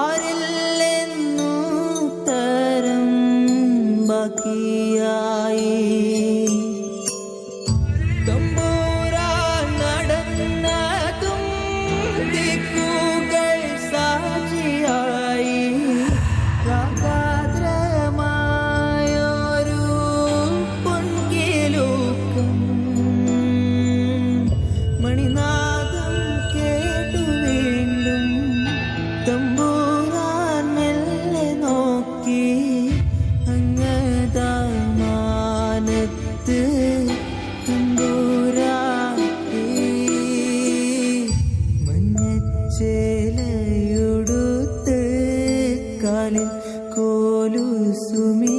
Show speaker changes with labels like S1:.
S1: ആരില്ലെന്നു തരം ബാക്കിയായി. തമ്പോ കുലുസുമേ